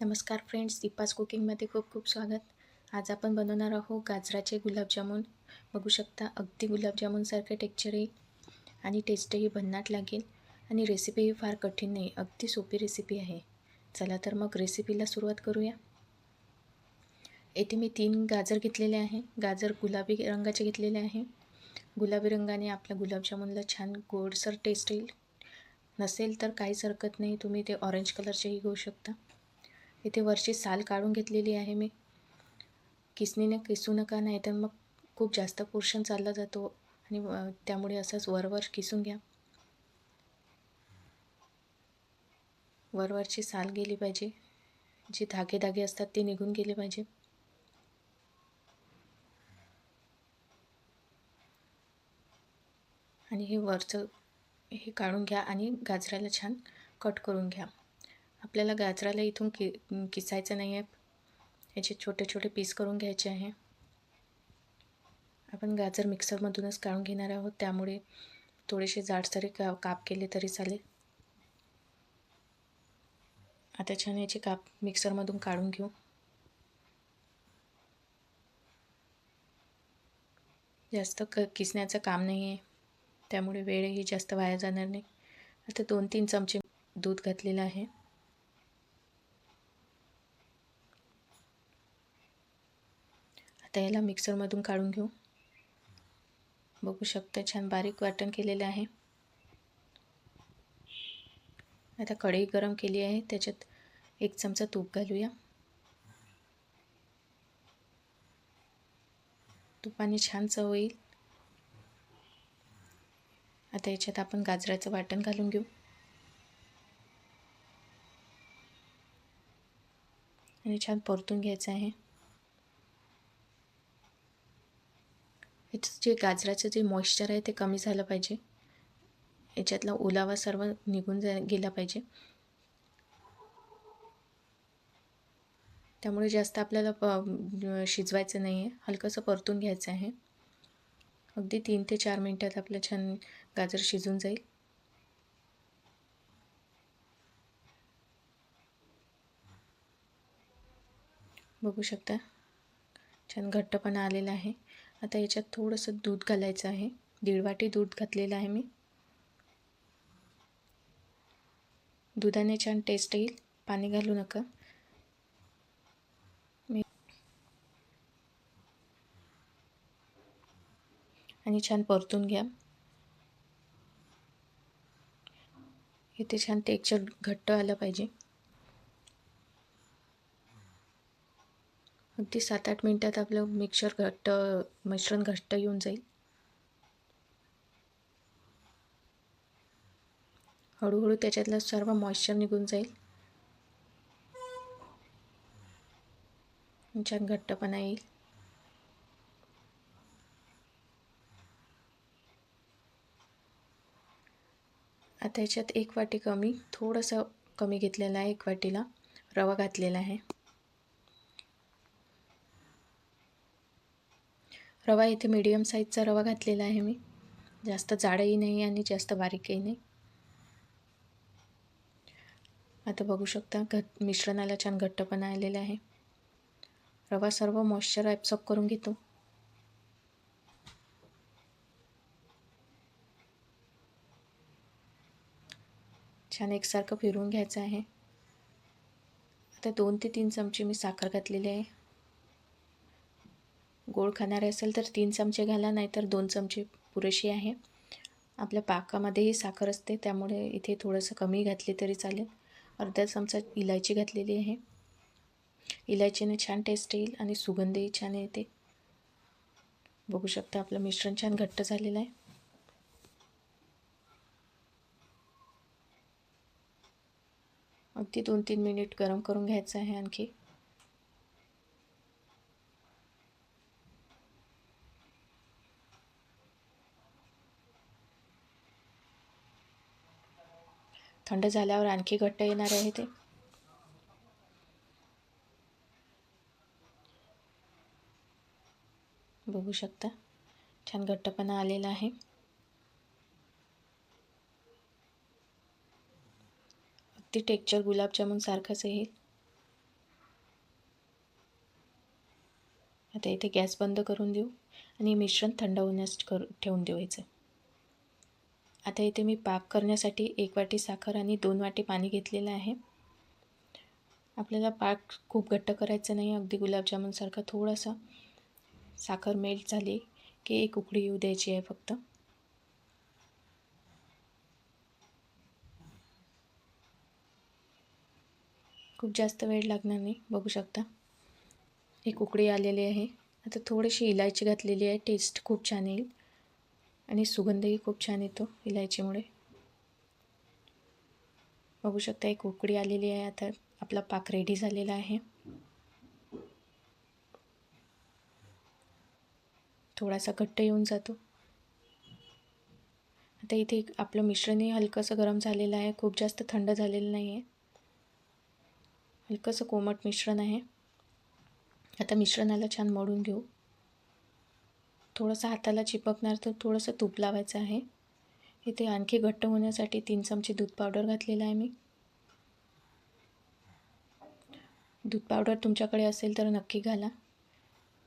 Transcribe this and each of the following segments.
नमस्कार फ्रेंड्स दीपास कुकिंगमध्ये खूप खूप स्वागत. आज आपण बनवणार आहोत गाजराचे गुलाबजामुन. बघू शकता अगदी गुलाबजामुनसारखे टेक्चर येईल आणि टेस्टही भन्नाट लागेल. आणि रेसिपीही फार कठीण नाही अगदी सोपी रेसिपी आहे. चला तर मग रेसिपीला सुरुवात करूया. येथे मी तीन गाजर घेतलेले आहे. गाजर गुलाबी रंगाचे घेतलेले आहे. गुलाबी रंगाने आपल्या गुलाबजामुनला छान गोडसर टेस्ट येईल. नसेल तर काहीच हरकत नाही तुम्ही ते ऑरेंज कलरचेही घेऊ शकता. इथे वरची साल काढून घेतलेली आहे मी. किसणीने किसू नका नाही तर मग खूप जास्त पोर्शन चालला जातो आणि त्यामुळे असंच वरवर किसून घ्या. वरवरची साल गेली पाहिजे. जे धागे धागे असतात ते निघून गेले पाहिजे. आणि हे वरचं हे काढून घ्या आणि गाजराला छान कट करून घ्या. आपल्याला गाजराला इथून कि किसायचं नाही आहे. याचे छोटे छोटे पीस करून घ्यायचे आहे. आपण गाजर मिक्सरमधूनच काढून घेणार आहोत. त्यामुळे थोडेसे जाडसरे का काप केले तरी चालेल. आता छान याचे काप मिक्सरमधून काढून घेऊ. जास्त क किसण्याचं काम नाही आहे. त्यामुळे वेळही जास्त वाया जाणार नाही. आता दोन तीन चमचे दूध घातलेलं आहे. आता याला मिक्सरमधून काढून घेऊ. बघू शकता छान बारीक वाटण केलेलं आहे. आता कढई गरम केली आहे. त्याच्यात एक चमचा तूप घालूया. तुपाने छान चव येईल. आता याच्यात आपण गाजराचं वाटण घालून घेऊ. आणि छान परतून घ्यायचं आहे. याचं जे गाजराचं जे मॉइश्चर आहे ते कमी झालं पाहिजे. याच्यातला ओलावा सर्व निघून जा गेला पाहिजे. त्यामुळे जास्त आपल्याला प शिजवायचं नाही आहे हलकंसं परतून घ्यायचं आहे. अगदी तीन ते चार मिनटात आपलं छान गाजर शिजून जाईल. बघू शकता. छान घट्टपणा आलेला आहे. आता याच्यात थोडंसं दूध घालायचं आहे. दीड वाटी दूध घातलेलं आहे मी. दुधाने छान टेस्ट येईल. पाणी घालू नका. मी आणि छान परतून घ्या. इथे छान टेक्चर घट्ट आलं पाहिजे. अगदी सात आठ मिनटात आपलं मिक्सर घट्ट मिश्रण घट्ट येऊन जाईल. हळूहळू त्याच्यातलं सर्व मॉइश्चर निघून जाईल. छान घट्टपणा येईल. आता याच्यात एक वाटी कमी थोडंसं कमी घेतलेलं आहे एक वाटीला रवा घातलेला आहे. रवा इथे मीडियम साईजचा रवा घातलेला आहे मी. जास्त जाडही नाही आणि जास्त बारीकही नाही. आता बघू शकता घट मिश्रणाला छान घट्टपणा आलेला आहे. रवा सर्व मॉइश्चर ॲब्सॉर्ब करून घेतो. छान एकसारखं फिरवून घ्यायचं आहे. आता दोन ते तीन चमचे मी साखर घातलेली आहे. गोड खाणारे असेल तर तीन चमचे घाला नाहीतर दोन चमचे पुरेशी आहे. आपल्या पाकामध्येही साखर असते त्यामुळे इथे थोडंसं कमी घातली तरी चालेल. अर्धा चमचा इलायची घातलेली आहे. इलायचीने छान टेस्ट येईल आणि सुगंधही छान येते. बघू शकता आपलं मिश्रण छान घट्ट झालेलं आहे. अगदी दोन तीन मिनिट गरम करून घ्यायचं आहे आणखी. थंड झाल्यावर आणखी घट्ट येणार आहे ते. बघू शकता. छान घट्टपणा आलेला आहे. अगदी टेक्चर गुलाबजामून सारखंच येईल आता इथे गॅस बंद करून देऊ आणि मिश्रण थंड होण्यास करू ठेवून ठेवायचं आता इथे मी पाक करण्यासाठी एक वाटी साखर आणि दोन वाटी पाणी घेतलेलं आहे. आपल्याला पाक खूप घट्ट करायचं नाही अगदी गुलाबजामुनसारखा थोडासा साखर मेल्ट झाली की एक उकडी येऊ द्यायची आहे फक्त. खूप जास्त वेळ लागणार नाही बघू शकता. एक उकडी आलेली आहे. आता थोडीशी इलायची घातलेली आहे टेस्ट खूप छान येईल. आणि सुगंधही खूप छान येतो इलायचीमुळे. बघू शकता एक उकडी आलेली आहे. आता आपला पाक रेडी झालेला आहे. थोडासा घट्ट येऊन जातो. आता इथे आपलं मिश्रणही हलकंसं गरम झालेलं आहे. खूप जास्त थंड झालेलं नाही आहे हलकंसं कोमट मिश्रण आहे. आता मिश्रणाला छान मळून घेऊ. थोडंसं हाताला चिपकणार तर थोडंसं तूप लावायचं आहे. इथे आणखी घट्ट होण्यासाठी तीन चमचे दूध पावडर घातलेलं आहे मी. दूध पावडर तुमच्याकडे असेल तर नक्की घाला.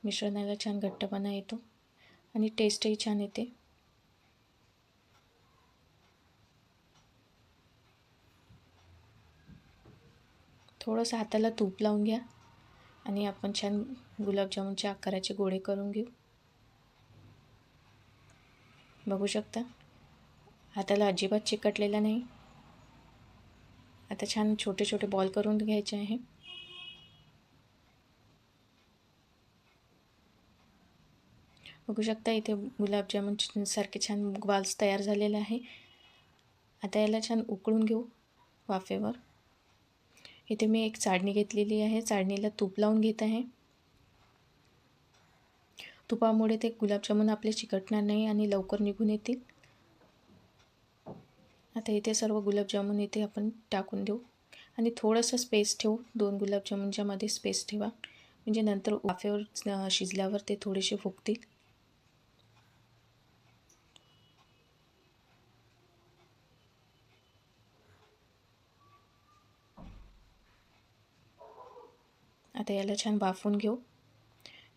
मिश्रणाला छान घट्टपणा येतो आणि टेस्टही छान येते. थोडंसं हाताला तूप लावून घ्या आणि आपण छान गुलाबजामुनच्या आकाराचे गोळे करून घेऊ. बघू शकता. हाताला अजिबात चिकटलेला नाही. आता छान छोटे छोटे बॉल करून घ्यायचे आहे. बघू शकता इथे गुलाबजामुन सारखे छान बॉल्स तयार झालेले आहे. आता याला छान उकळून घेऊ वाफेवर. इथे मी एक चाळणी घेतलेली आहे. चाळणीला तूप लावून घेत आहे. तुपामुळे ते गुलाबजामुन आपले चिकटणार नाही आणि लवकर निघून येतील. आता इथे सर्व गुलाबजामुन इथे आपण टाकून देऊ. आणि थोडंसं स्पेस ठेवू. दोन गुलाबजामुनच्यामध्ये स्पेस ठेवा. म्हणजे नंतर वाफेवर शिजल्यावर ते थोडेसे फुगतील. आता याला छान वाफून घेऊ.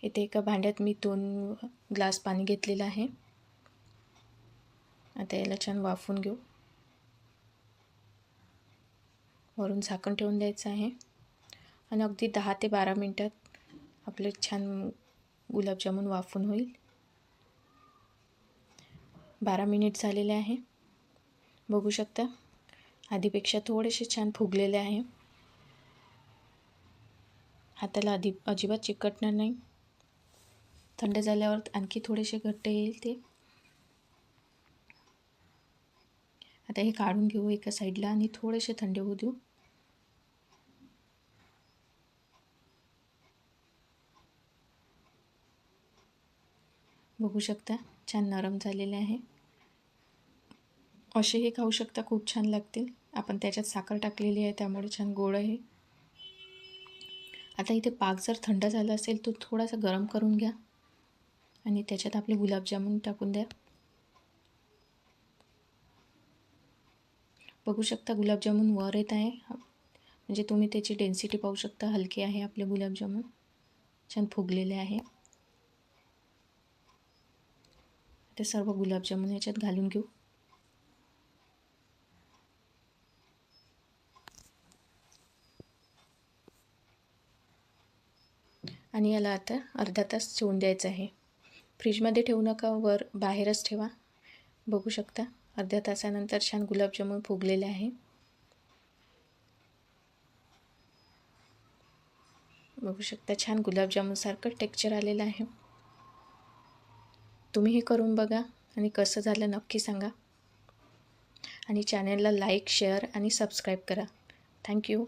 इथे एका भांड्यात मी दोन ग्लास पाणी घेतलेलं आहे. आता याला छान वाफून घेऊ. वरून झाकण ठेवून द्यायचं आहे. आणि अगदी दहा ते बारा मिनटात आपले छान गुलाबजामुन वाफून होईल. बारा मिनिट झालेले आहे. बघू शकता आधीपेक्षा थोडेसे छान फुगलेले आहे. हाताला आधी अजिबात चिकटणार नाही. थंड झाल्यावर आणखी थोडेसे घट्ट येईल ते. आता हे काढून घेऊ एका साईडला आणि थोडेसे थंड होऊ देऊ. बघू शकता छान नरम झालेले आहे. असेही खाऊ शकता खूप छान लागतील. आपण त्याच्यात साखर टाकलेली आहे त्यामुळे छान गोड आहे. आता इथे पाक जर थंड झाला असेल तर थोडासा गरम करून घ्या. आणि त्याच्यात आपले गुलाबजामुन टाकून द्या. बघू शकता गुलाबजामुन वर येत आहे. म्हणजे तुम्ही त्याची डेन्सिटी पाहू शकता. हलके आहे आपले गुलाबजामुन. छान फुगलेले आहे. ते सर्व गुलाबजामुन याच्यात घालून घेऊ. आणि याला आता अर्धा तास ठेवून द्यायचं आहे. फ्रीजमध्ये ठेवू नका वर बाहेरच ठेवा. बघू शकता अर्ध्या तासानंतर छान गुलाबजामुन फुगलेले आहे. बघू शकता छान गुलाबजामुनसारखं टेक्चर आलेलं आहे. तुम्ही हे करून बघा आणि कसं झालं नक्की सांगा. आणि चॅनलला लाईक शेअर आणि सबस्क्राईब करा. Thank you.